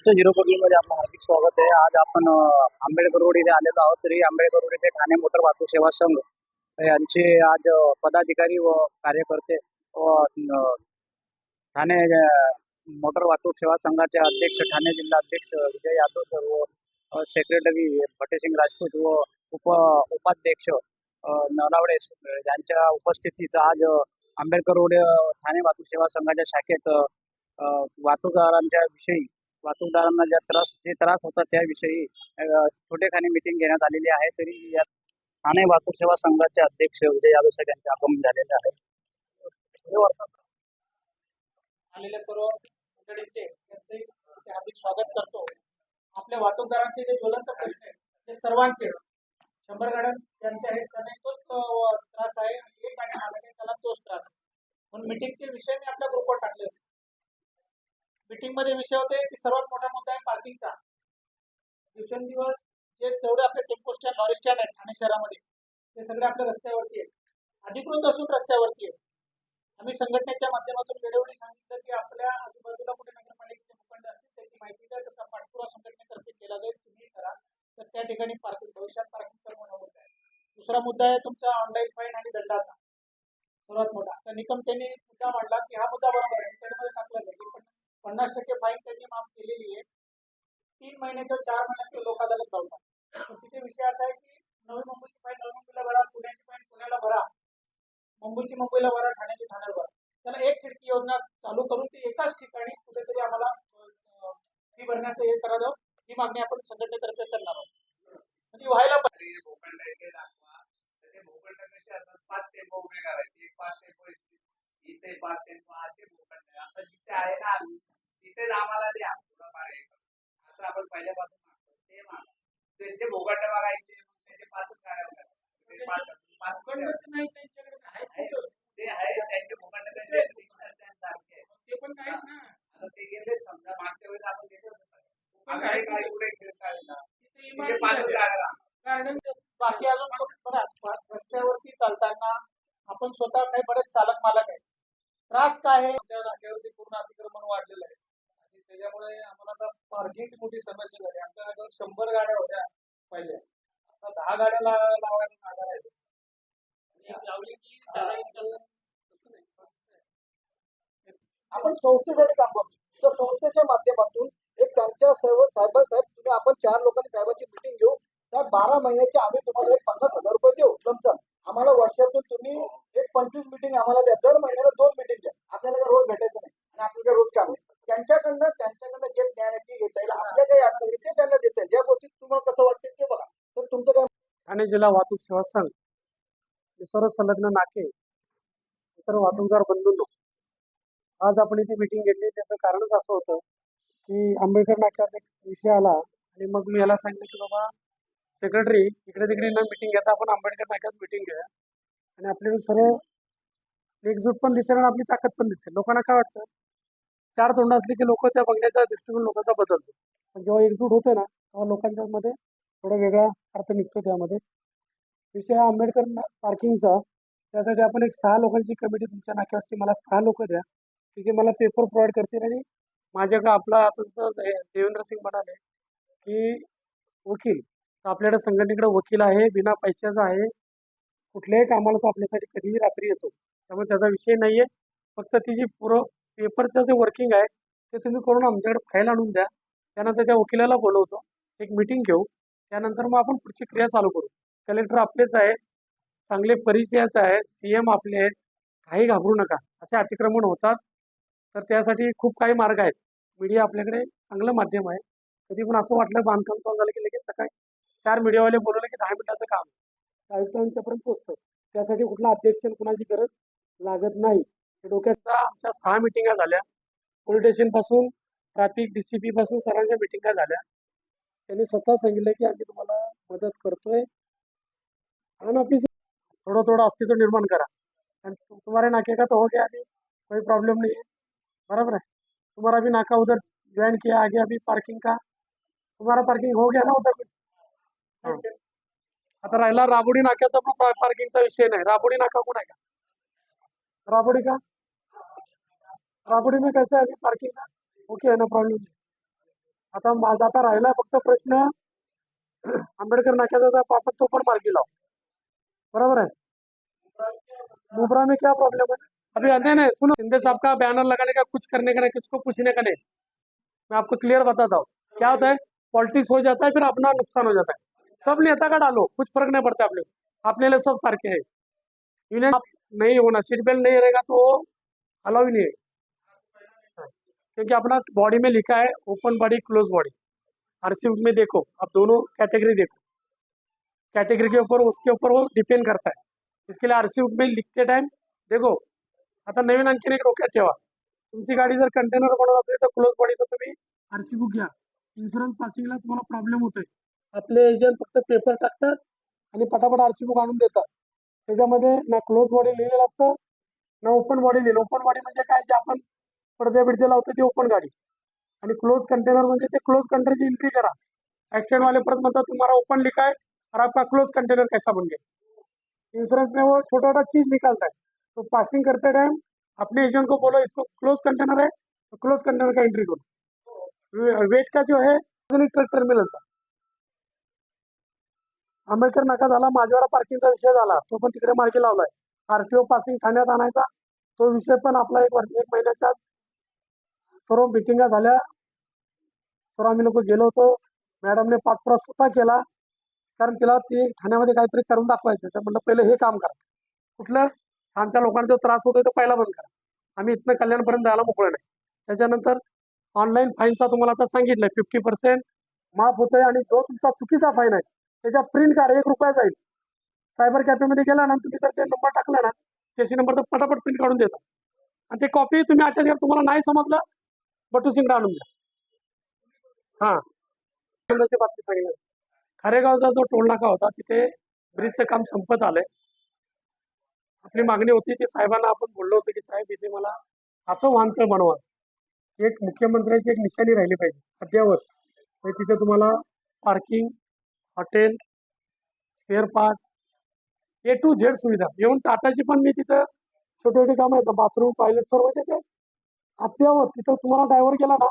Maharashtra zero मध्ये आपलं हार्दिक स्वागत आहे. आज आपण आंबेडकर रोड इथे आलेलो आहोत तरी आंबेडकर रोड इथे ठाणे मोटर वाहतूक सेवा संघ यांचे आज पदाधिकारी व कार्यकर्ते व ठाणे मोटर वाहतूक सेवा संघाचे अध्यक्ष ठाणे जिल्हा अध्यक्ष विजय यादव सर व सेक्रेटरी फटेसिंग राजपूत व उप उपाध्यक्ष अं, नलावडे यांच्या उपस्थितीत आज आंबेडकर रोड ठाणे वाहतूक सेवा संघाच्या शाखेत वाहतूकदारांच्या विषयी वाहतूकदारांना ज्या त्रास जे त्रास होतात त्याविषयी छोटेखानी मिटिंग घेण्यात आलेली आहे. तरी या ठाणे वाहतूक सेवा संघाचे अध्यक्ष विजय यादव साहेब यांचे आगमन झालेले आहे. आलेल्या सर्व मंडळींचे त्यांचे हार्दिक स्वागत करतो. आपल्या वाहतूकदारांचे जे ज्वलंत प्रश्न आहेत ते सर्वांचे. शंभर गाड्या त्यांचे आहेत त्यांना तोच त्रास आहे आणि एक आणि त्याला तोच त्रास आहे. म्हणून मिटिंगचे विषय मी आपल्या ग्रुपवर टाकले होते. मीटिंगमध्ये विषय होते की सर्वात मोठा मुद्दा आहे पार्किंगचा दिवसेंदिवस जे सगळे आपले टेम्पो स्टँड लॉरी स्टँड आहेत ठाणे शहरामध्ये ते सगळे आपल्या रस्त्यावरती आहेत. अधिकृत असून रस्त्यावरती आहेत. आम्ही संघटनेच्या माध्यमातून वेळोवेळी सांगितलं की आपल्या आजूबाजूला कुठे नगरपालिकेचे भूखंड असतील त्याची माहिती द्या. त्याचा पाठपुरा संघटनेतर्फे केला जाईल. तुम्ही करा. तर त्या ठिकाणी पार्किंग भविष्यात पार्किंग करणं मुद्दा आहे. दुसरा मुद्दा आहे तुमचा ऑनलाईन फाईन आणि दंडाचा. सर्वात मोठा. तर निकम त्यांनी मुद्दा मांडला की हा मुद्दा बरोबर आहे. पन्नास टक्के फाईन त्यांनी माफ केलेली आहे. तीन महिने किंवा चार महिन्यात लोक अदालत लावतात तिथे विषय असा आहे की नवी मुंबईची फाईन नवी मुंबईला भरा पुण्याची फाईन पुण्याला भरा. मुंबईची मुंबईला भरा ठाण्याची ठाण्याला भरा. त्याला एक खिडकी योजना चालू करून ती एकाच ठिकाणी कुठेतरी आम्हाला फी भरण्याचं हे करावं ही मागणी आपण संघटनेतर्फे करणार आहोत. म्हणजे व्हायला पाहिजे. तरी भोपळला दाखवा. त्याचे भोपळला कसे असतात? पाच टेम्पो उभे करायचे. पाच टेम्पो इथे पाच टेम्पो असे भूखंड आता जिथे आहे ना तिथेच आम्हाला द्या थोडंफार. असं आपण पहिल्यापासून मागतो ते मागा. त्यांचे भोगंड बघायचे मग त्याचे पाचच गाड्या उभ्या करायच्या. ते पाच आहे. आहे. ते आहे त्यांचे भोगंड कसे सारखे. ते पण काय ना. आता ते गेले समजा मागच्या वेळेस आपण होतो. काय काय खेळ काढला. पाच आहे. गार्डन बाकी अजून बघा रस्त्यावरती चालताना आपण स्वतः काही बरेच चालक मालक आहेत. त्रास काय आहे? पूर्ण अतिक्रमण वाढलेलं आहे. त्याच्यामुळे आम्हाला आता पार्किंगची मोठी समस्या झाली. आमच्या नाक्यावर शंभर गाड्या होत्या पहिले. आता दहा गाड्या लावायला जागा राहिली आणि लावली की त्याला इथं तसं नाही आपण संस्थेसाठी काम करतो. तर संस्थेच्या माध्यमातून एक त्यांच्या सर्व साहेब साहेब तुम्ही आपण चार लोकांनी साहेबांची मिटिंग घेऊ. साहेब बारा महिन्याचे आम्ही तुम्हाला एक पन्नास हजार रुपये देऊ. लमसम. आम्हाला वर्षातून तुम्ही एक पंचवीस मिटिंग आम्हाला द्या. दर महिन्याला दोन मिटिंग द्या. आपल्याला काय रोज भेटायचं नाही आणि आपल्याला रोज काम आहे? त्यांच्याकडनं त्यांच्याकडनं जे ज्ञान आहे ते घेता येईल आपल्या काही अडचणी ते त्यांना देता येईल. या गोष्टीत तुम्हाला कसं वाटतं ते बघा. तर तुमचं काय ठाणे जिल्हा वाहतूक सेवा संघ हे सर्व संलग्न नाके सर्व वाहतूकदार बंधूंनो आज आपण इथे मिटिंग घेतली. त्याचं कारणच असं होतं की आंबेडकर नाक्यावर एक विषय आला आणि मग मी याला सांगितलं की बाबा सेक्रेटरी इकडे तिकडे न मिटिंग घेता आपण आंबेडकर नाक्याच मिटिंग घेऊया. आणि आपल्याला सर्व एकजूट पण दिसेल आणि आपली ताकद पण दिसेल. लोकांना काय वाटतं? चार तोंड असले की लोक त्या बघण्याचा दृष्टिकोन लोकांचा बदलतो. पण जेव्हा एकजूट होते ना तेव्हा लोकांच्या मध्ये थोडा वेगळा अर्थ निघतो त्यामध्ये. विषय हा आंबेडकर ना- पार्किंगचा. त्यासाठी आपण एक सहा लोकांची कमिटी तुमच्या नाक्यावरची मला सहा लोक द्या. की जे मला पेपर प्रोव्हाइड करतील आणि माझ्याकडे आपला आता जसं हे देवेंद्र सिंग म्हणाले की वकील तर आपल्याकडे संघटनेकडे वकील आहे बिना पैशाचा आहे. कुठल्याही कामाला तो आपल्यासाठी कधीही रात्री येतो. त्यामुळे त्याचा विषय नाही आहे फक्त ती जी पुरं पेपरचं जे वर्किंग आहे ते तुम्ही करून आमच्याकडे फाईल आणून द्या. त्यानंतर त्या वकिलाला बोलवतो. एक मिटिंग घेऊ. त्यानंतर मग आपण पुढची क्रिया चालू करू. कलेक्टर आपलेच आहेत. चांगले परिचयाचं आहे सी एम आपले आहेत. काही घाबरू नका. असे अतिक्रमण होतात. तर त्यासाठी खूप काही मार्ग आहेत. मीडिया आपल्याकडे चांगलं माध्यम आहे. कधी पण असं वाटलं बांधकाम चालू झालं की लगेच सकाळी चार मीडियावाले बोलवलं की दहा मिनिटाचं काम. आयुक्तांच्यापर्यंत पोचतं त्यासाठी कुठला अध्यक्ष कुणाची गरज लागत नाही. डोक्याचा आमच्या सहा मिटिंगा झाल्या. पोलीस स्टेशनपासून ट्रॅफिक डी सी पी पासून सर्वांच्या मिटिंगा झाल्या. त्यांनी स्वतः सांगितलं की आम्ही तुम्हाला मदत करतोय. आणि ऑफिस थोडं थोडं अस्तित्व निर्माण करा. आणि तु- तुम्हारे नाके का तो हो गया अभी कोई प्रॉब्लम नहीं है. बराबर है? तुम्हारा भी नाका उधर ज्वाइन किया आगे अभी पार्किंग का. तुम्हारा पार्किंग हो गया ना उधर हाँ. आता राहिला राबोडी नाक्याचा पण पार्किंगचा विषय नाही. राबोडी नाका कोण आहे का राबोडी का? राबोडी में कैसे अभी पार्किंग ओके है ना प्रॉब्लम आता माझा आता राहिला फक्त प्रश्न आंबेडकर नाक्याचा आपण तो पण मार्गी लाव. बराबर है मुबरा में क्या प्रॉब्लम है अभी नहीं नहीं सुनो शिंदे साहब का बैनर लगाने का कुछ करने का नहीं किसको पूछने का नहीं? मैं आपको क्लियर बताता हूँ। क्या होता है? पॉलिटिक्स हो जाता है फिर अपना नुकसान हो जाता है। सब नेता का डालो कुछ फ़र्क नहीं पड़ता अपने अपने लिए सब सार के हैं। इन्हें नहीं होना सीट बेल्ट नहीं रहेगा तो अलाउ ही नहीं हाँ, क्योंकि अपना बॉडी में लिखा है open body close body RC में देखो आप दोनों कैटेगरी देखो. कैटेगरी के ऊपर उसके ऊपर वो डिपेंड करता है. इसके लिए आरसी में लिखते टाइम देखो आता नवीन आणखीन एक डोक्यात ठेवा. तुमची गाडी जर कंटेनर बनवत असेल तर क्लोज बॉडीचं तुम्ही आरसी बुक घ्या. इन्शुरन्स पासिंगला तुम्हाला प्रॉब्लेम होतोय. आपले एजंट फक्त पेपर टाकतात आणि पटापट आरसी बुक आणून देतात. त्याच्यामध्ये ना क्लोज बॉडी लिहिलेलं असतं ना ओपन बॉडी लिहिलं ओपन बॉडी म्हणजे काय? जे आपण पडद्या बिडदे लावतो ती ओपन गाडी. आणि क्लोज कंटेनर म्हणजे ते क्लोज कंटेनरची एंट्री करा. एक्सीडेंट वाले परत म्हणतात तुम्हाला ओपन लिखा है और आपका क्लोज कंटेनर कैसा बन गया इंश्योरेंस में वो छोटा छोटा चीज निकालता है तो पासिंग करते टाइम अपने एजेंट को बोलो इसको क्लोज कंटेनर है तो क्लोज कंटेनर का एंट्री करो. वेट का जो है ट्रक टर्मिनलचा आंबेडकर नाका झाला माझ्यावाडा पार्किंगचा विषय झाला. तो पण तिकडे मार्गी लावलाय. आरटीओ पासिंग ठाण्यात आणायचा. तो विषय पण आपला एक वर्ष एक महिन्याच्या सर्व मिटिंगा झाल्या. सर्व आम्ही लोक गेलो होतो. मॅडमने पाठपुरा स्वतः केला. कारण तिला ते ठाण्यामध्ये काहीतरी करून दाखवायचं. तर म्हणलं पहिलं हे काम करा. कुठलं? आमच्या लोकांना जो त्रास होतोय तो पहिला बंद करा. आम्ही इथनं कल्याणपर्यंत जायला मोकळं नाही. त्याच्यानंतर ऑनलाईन फाईनचा तुम्हाला आता सांगितलंय फिफ्टी पर्सेंट माफ होतोय आणि जो तुमचा चुकीचा फाईन आहे त्याच्या प्रिंट काढ एक रुपया जाईल. सायबर कॅफेमध्ये गेला ना तुम्ही जर ते नंबर टाकला ना त्याची नंबर तर पटापट प्रिंट काढून देतात आणि ते कॉपी तुम्ही आता तुम्हाला नाही समजलं बटू सिंगडा आणून द्या हां. आनंदाची बातमी सांगितलं. खारेगावचा जो टोल नाका होता तिथे ब्रिजचं काम संपत आलंय आपली मागणी होती की साहेबांना आपण बोललो होतो की साहेब इथे मला असं वाहनतळ बनवा. एक मुख्यमंत्र्याची एक निशाणी राहिली पाहिजे अद्यावत. म्हणजे तिथे तुम्हाला parking hotel spare part A to Z सुविधा. येऊन टाटाची पण मी तिथं छोटे छोटे कामं येतं बाथरूम टॉयलेट सर्व ते अद्यावत तिथं तुम्हाला ड्रायव्हर गेला ना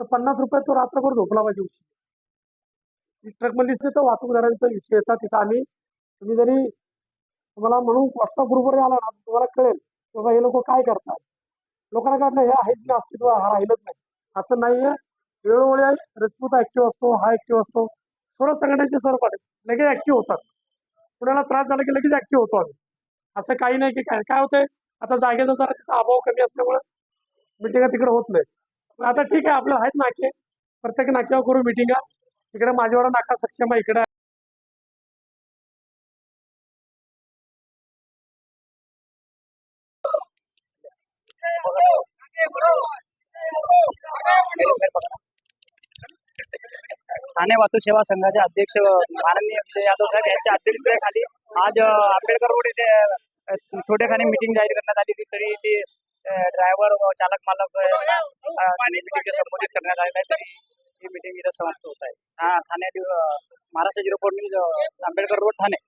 तर पन्नास रुपये तो रात्रभर झोपला पाहिजे ट्रक ट्रकमध्ये तर वाहतूकदारांचा विषय येतात तिथं आम्ही तुम्ही जरी तुम्हाला म्हणून व्हॉट्सअप ग्रुपवर आला ना तुम्हाला कळेल की बाबा हे लोक काय करतात. लोकांना काय वाटलं हे आहेच नाही अस्तित्व हा राहिलंच नाही. असं नाही आहे वेळोवेळी रजपूत ऍक्टिव्ह असतो हा ऍक्टिव्ह असतो. सर्व संघटनेचे सर्व पाठ लगेच ऍक्टिव्ह होतात. कुणाला त्रास झाला की लगेच ऍक्टिव्ह होतो आम्ही. असं काही नाही की काय काय होतंय? आता जागेचा जरा तिथं अभाव कमी असल्यामुळे मिटिंगा तिकडे होत नाही आता ठीक आहे आपल्याला आहेत नाके. प्रत्येक नाक्यावर करू मिटिंगा. इकडे माझ्यावर नाका सक्षम आहे इकडे. ठाणे वाहतूक सेवा संघाचे अध्यक्ष माननीय विजय यादव साहेब यांच्या अध्यक्षतेखाली आज आंबेडकर रोड इथे छोटेखानी मिटिंग जाहीर करण्यात आली तरी ती ड्रायव्हर चालक मालक संबोधित करण्यात आलेलं आहे. तरी ही मिटिंग इथं समाप्त होत आहे. हा Thane Maharashtra zero four news Ambedkar road Thane.